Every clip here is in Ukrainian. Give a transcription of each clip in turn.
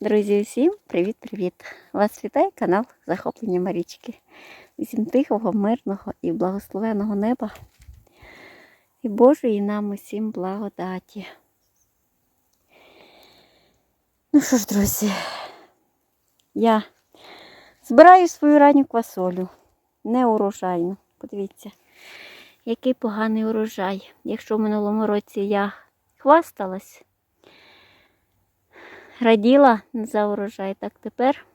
Друзі, усім привіт-привіт! Вас вітає канал Захоплення Марічки. Усім тихого, мирного і благословеного неба і Божої нам усім благодаті. Ну що ж, друзі, я збираю свою ранню квасолю, не урожайну. Подивіться, який поганий урожай. Якщо в минулому році я хвасталась, раділа за урожай, так тепер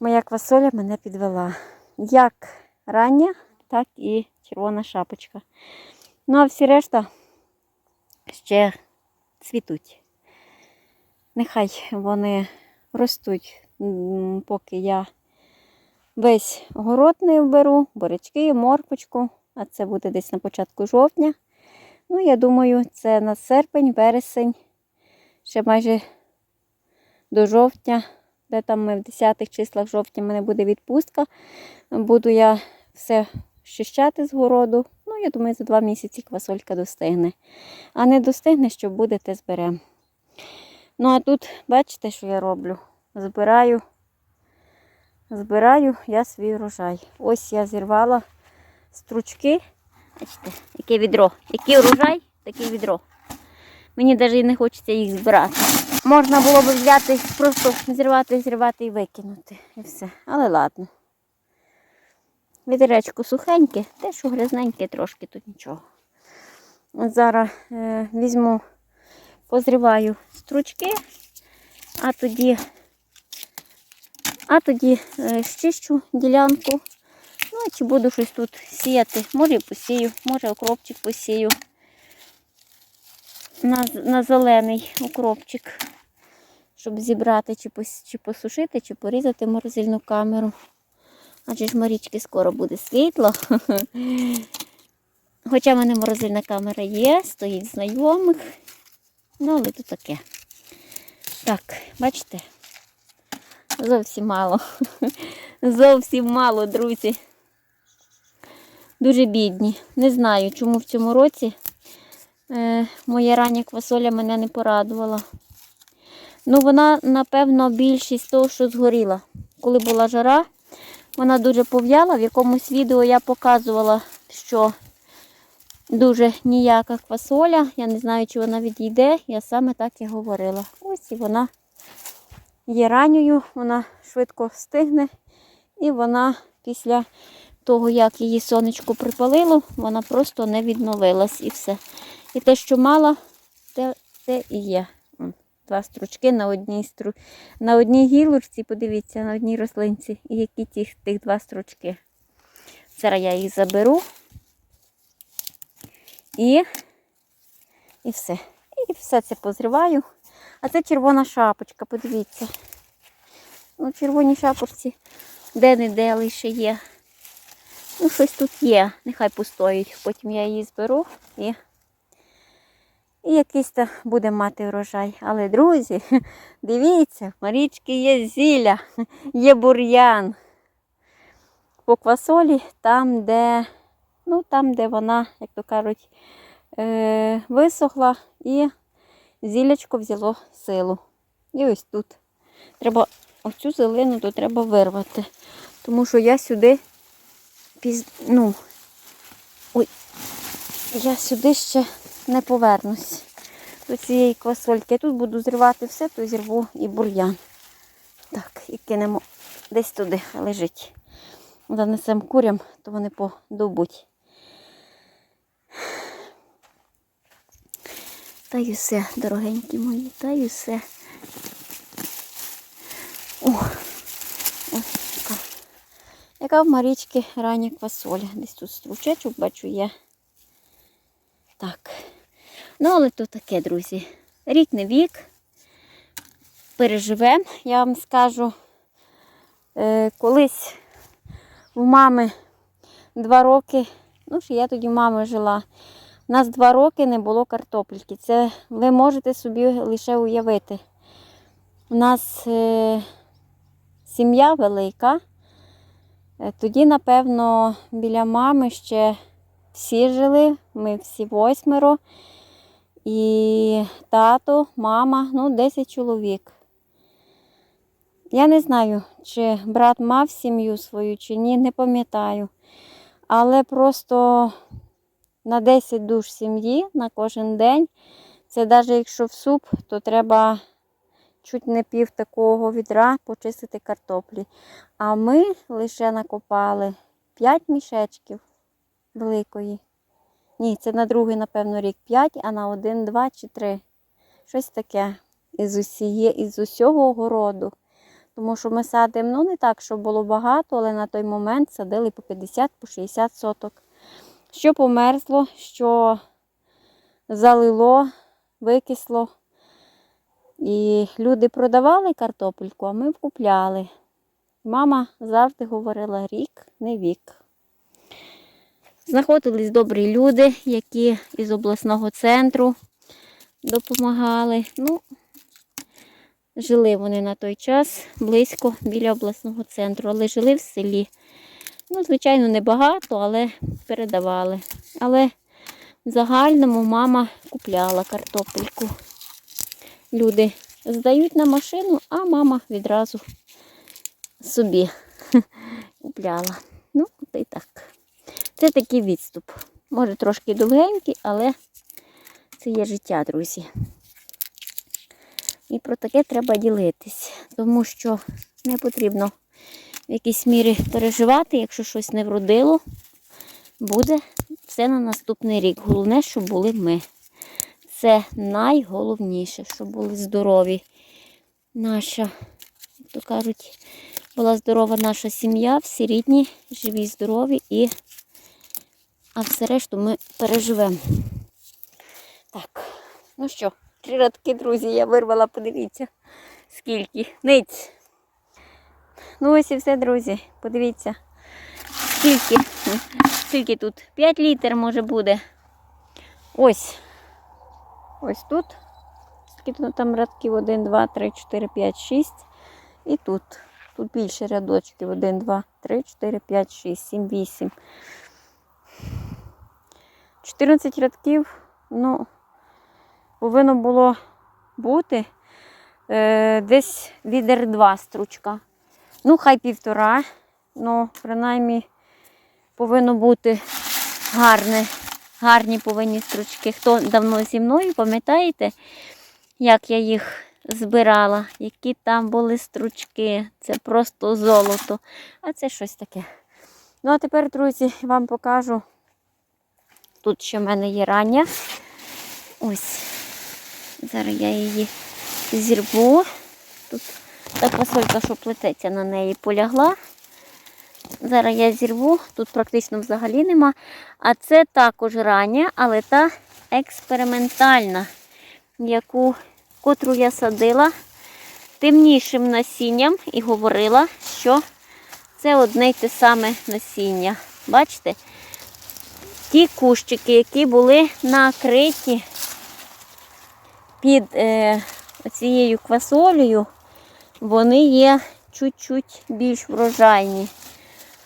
моя квасоля мене підвела. Як рання, так і червона шапочка. Ну, а всі решта ще цвітуть. Нехай вони ростуть, поки я весь город не вберу, борячки, морквочку, а це буде десь на початку жовтня. Ну, я думаю, це на серпень, вересень, ще майже до жовтня, де там ми в 10 числах жовтня в мене буде відпустка. Буду я все щищати з городу. Ну, я думаю, за два місяці квасолька достигне. А не достигне, що буде, те зберемо. Ну, а тут, бачите, що я роблю? Збираю, збираю я свій урожай. Ось я зірвала стручки. Бачите, яке відро. Який урожай, таке відро. Мені навіть не хочеться їх збирати. Можна було б взяти, просто зірвати, зірвати і викинути. І все. Але ладно. Відеречко сухеньке, те, що грязненьке трошки, тут нічого. Зараз е, візьму, позриваю стручки, а тоді, а тоді е, щищу ділянку. Ну, а чи буду щось тут сіяти. Може посію, може окропчик посію. На, на зелений укропчик, щоб зібрати, чи, чи посушити, чи порізати морозильну камеру. Адже ж Марічки скоро буде світло. Хоча в мене морозильна камера є, стоїть знайомих. Ну, але тут таке. Так, бачите? Зовсім мало. Зовсім мало, друзі. Дуже бідні. Не знаю, чому в цьому році е, моя рання квасоля мене не порадувала. Ну, вона, напевно, більшість того, що згоріла. Коли була жара, вона дуже пов'яла. В якомусь відео я показувала, що дуже ніяка квасоля. Я не знаю, чи вона відійде. Я саме так і говорила. Ось і вона є ранньою, вона швидко стигне. І вона після того, як її сонечко припалило, вона просто не відновилась і все. І те, що мала, те, те і є. Два стручки на одній стру... на одній гілочці, подивіться, на одній рослинці. І які ті, тих два стручки. Зараз я їх заберу. І, і все. І все це позриваю. А це червона шапочка, подивіться. Ну, червоні шапочці де-не-де лише є. Ну, щось тут є, нехай постоїть. Потім я її зберу і, і якийсь буде мати урожай. Але, друзі, дивіться, в Марічки є зілля, є бур'ян. По квасолі, там, де, ну, там, де вона, як то кажуть, е- висохла і зілячко взяло силу. І ось тут. Треба оцю зелену то треба вирвати. Тому що я сюди піз... ну, ой, я сюди ще не повернусь до цієї квасольки. Я тут буду зривати все, то зірву і бур'ян. Так, і кинемо десь туди лежить. Занесемо курям, то вони подобуть. Та й усе, дорогенькі мої, та й усе. О, ось така. Яка в Марічки рання квасоля. Десь тут стручечок, бачу, є. Так. Ну, але то таке, друзі. Рік не вік. Переживемо, я вам скажу. Е, колись в мами два роки, ну, що я тоді в мами жила. У нас два роки не було картопельки. Це ви можете собі лише уявити. У нас е, сім'я велика. Е, Тоді, напевно, біля мами ще всі жили, ми всі восьмеро. І тато, мама, ну, 10 чоловік. Я не знаю, чи брат мав сім'ю свою, чи ні, не пам'ятаю. Але просто на 10 душ сім'ї на кожен день. Це навіть якщо в суп, то треба чуть не пів такого відра почистити картоплі. А ми лише накопали 5 мішечків великої. Ні, це на другий, напевно, рік 5, а на один, два чи три. Щось таке із, усіє, із усього огороду. Тому що ми садимо, ну не так, щоб було багато, але на той момент садили по 50, по 60 соток. Що померзло, що залило, викисло. І люди продавали картопельку, а ми купляли. Мама завжди говорила рік, не вік. Знаходились добрі люди, які із обласного центру допомагали. Ну, жили вони на той час близько біля обласного центру, але жили в селі. Ну, звичайно, небагато, але передавали. Але в загальному мама купляла картопельку. Люди здають на машину, а мама відразу собі купляла. Ну, й так. Це такий відступ. Може трошки довгенький, але це є життя, друзі. І про таке треба ділитись, тому що не потрібно в якійсь мірі переживати, якщо щось не вродило, буде все на наступний рік. Головне, щоб були ми. Це найголовніше, щоб були здорові. Наша, як то кажуть, була здорова наша сім'я, всі рідні, живі, здорові і а все решту ми переживемо. Так, ну що, три радки, друзі, я вирвала, подивіться, скільки. Ниць. Ну ось і все, друзі. Подивіться, скільки, скільки тут. 5 літр може буде. Ось. Ось тут. Скільки тут там радків? 1, 2, 3, 4, 5, 6. І тут. Тут більше рядочків. 1, 2, 3, 4, 5, 6, 7, 8. 14 рядків, ну, повинно було бути е, десь відер 2 стручка. Ну, хай півтора. Ну, принаймні, повинно бути гарне, гарні повинні стручки. Хто давно зі мною, пам'ятаєте, як я їх збирала, які там були стручки. Це просто золото. А це щось таке. Ну, а тепер, друзі, вам покажу. Тут ще в мене є рання. Ось. Зараз я її зірву. Тут та фасолька, що плететься на неї, полягла. Зараз я зірву, тут практично взагалі нема. А це також рання, але та експериментальна, яку, котру я садила темнішим насінням і говорила, що це одне й те саме насіння. Бачите? Ті кущики, які були накриті під е, цією квасолею, вони є чуть-чуть більш врожайні.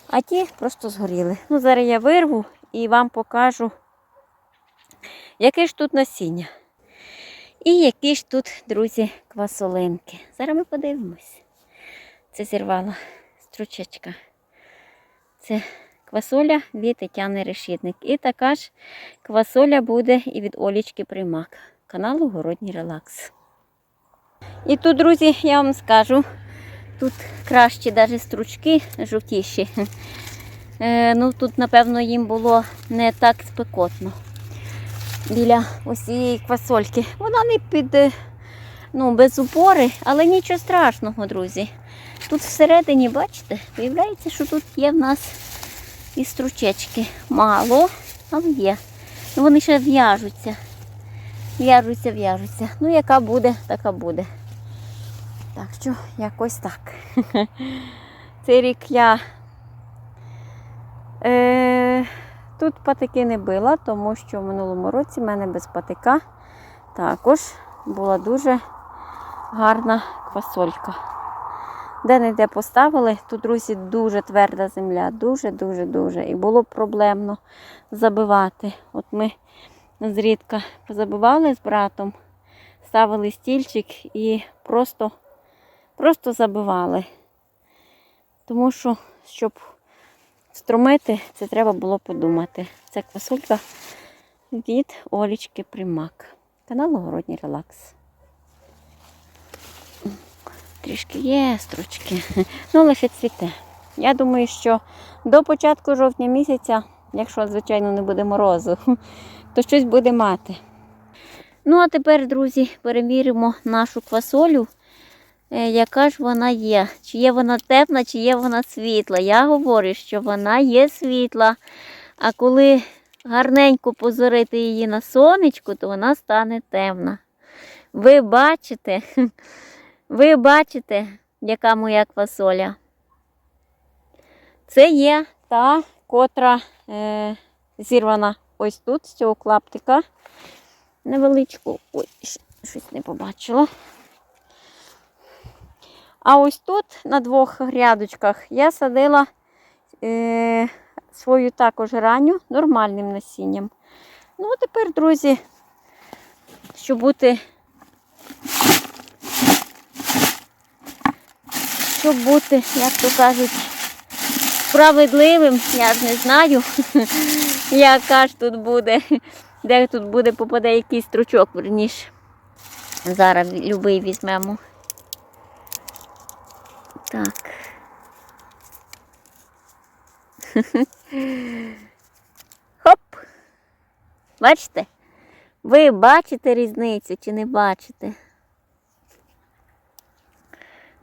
А ті просто згоріли. Ну, Зараз я вирву і вам покажу, яке ж тут насіння. І які ж тут, друзі, квасолинки. Зараз ми подивимось. Це зірвала стручечка. Це Квасоля від Тетяни Решітник. І така ж квасоля буде і від Олічки Примак, каналу Городній Релакс. І тут, друзі, я вам скажу, тут кращі навіть стручки жовтіші. Е, ну, Тут, напевно, їм було не так спекотно. Біля ось цієї квасольки. Вона не під е, ну, без упори, але нічого страшного, друзі. Тут всередині, бачите, виявляється, що тут є в нас і стручечки. Мало, але є. Ну, Вони ще в'яжуться. В'яжуться, в'яжуться. Ну, яка буде, така буде. Так що, якось так. Цей рік я е, тут патики не била, тому що в минулому році в мене без патика також була дуже гарна квасолька. Де-не-де поставили, тут, друзі, дуже тверда земля, дуже-дуже-дуже. І було проблемно забивати. От ми зрідка забивали з братом, ставили стільчик і просто просто забивали. Тому що, щоб струмити, це треба було подумати. Це квасолька від Олічки Примак. Канал Огородній Релакс. Трішки є стручки, ну лише цвіте. Я думаю, що до початку жовтня місяця, якщо, звичайно, не буде морозу, то щось буде мати. Ну, а тепер, друзі, перевіримо нашу квасолю, е, яка ж вона є. Чи є вона темна, чи є вона світла. Я говорю, що вона є світла. А коли гарненько позорити її на сонечку, то вона стане темна. Ви бачите, ви бачите, яка моя квасоля. Це є та, котра е, зірвана ось тут, з цього клаптика. Невеличку. Ой, щось не побачила. А ось тут на двох грядочках я садила е, свою також ранню нормальним насінням. Ну, а тепер, друзі, щоб бути, щоб бути, як то кажуть, справедливим, я ж не знаю, яка ж тут буде, де тут буде попаде якийсь стручок, верніше. Зараз любий візьмемо. Так. Хоп. Бачите? Ви бачите різницю чи не бачите?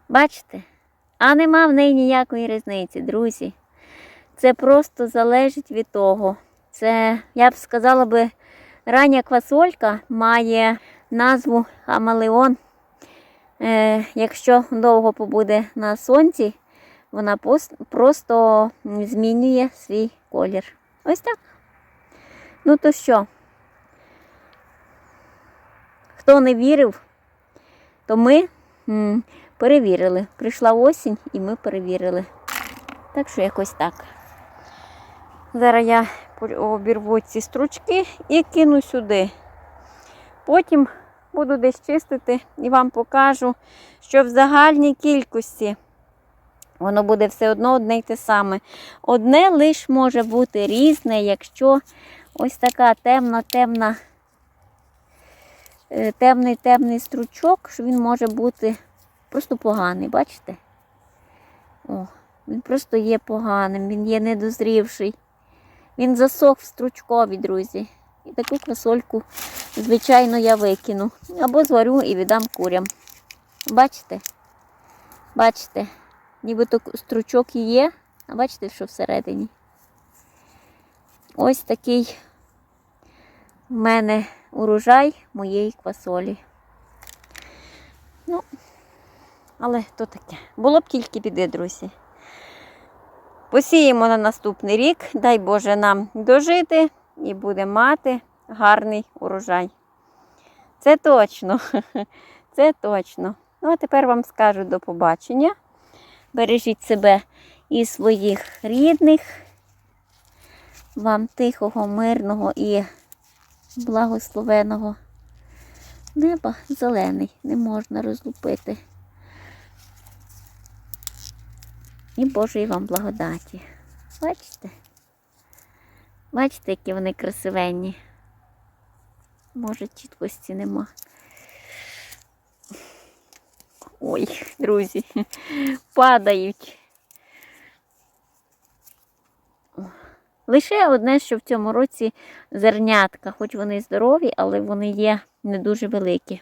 Бачите? А нема в неї ніякої різниці, друзі. Це просто залежить від того. Це, я б сказала би, рання квасолька має назву Амалеон. Е, якщо довго побуде на сонці, вона просто змінює свій колір. Ось так. Ну то що? Хто не вірив, то ми перевірили. Прийшла осінь і ми перевірили. Так що якось так. Зараз я обірву ці стручки і кину сюди. Потім буду десь чистити і вам покажу, що в загальній кількості воно буде все одно одне й те саме. Одне лиш може бути різне, якщо ось така темна, темна, е, стручок, що він може бути просто поганий, бачите? О, він просто є поганим, він є недозрівший. Він засох в стручкові, друзі. І таку квасольку, звичайно, я викину. Або зварю і віддам курям. Бачите? Бачите? Нібито стручок і є, а бачите, що всередині. Ось такий в мене урожай моєї квасолі. Ну, але то таке. Було б тільки біди, друзі. Посіємо на наступний рік, дай Боже нам дожити і будемо мати гарний урожай. Це точно. Це точно. Ну, а тепер вам скажу до побачення. Бережіть себе і своїх рідних. Вам тихого, мирного і благословеного неба зелений, не можна розлупити. І Божої вам благодаті. Бачите? Бачите, які вони красивенні. Може, чіткості нема. Ой, друзі, падають. Лише одне, що в цьому році зернятка, хоч вони здорові, але вони є не дуже великі.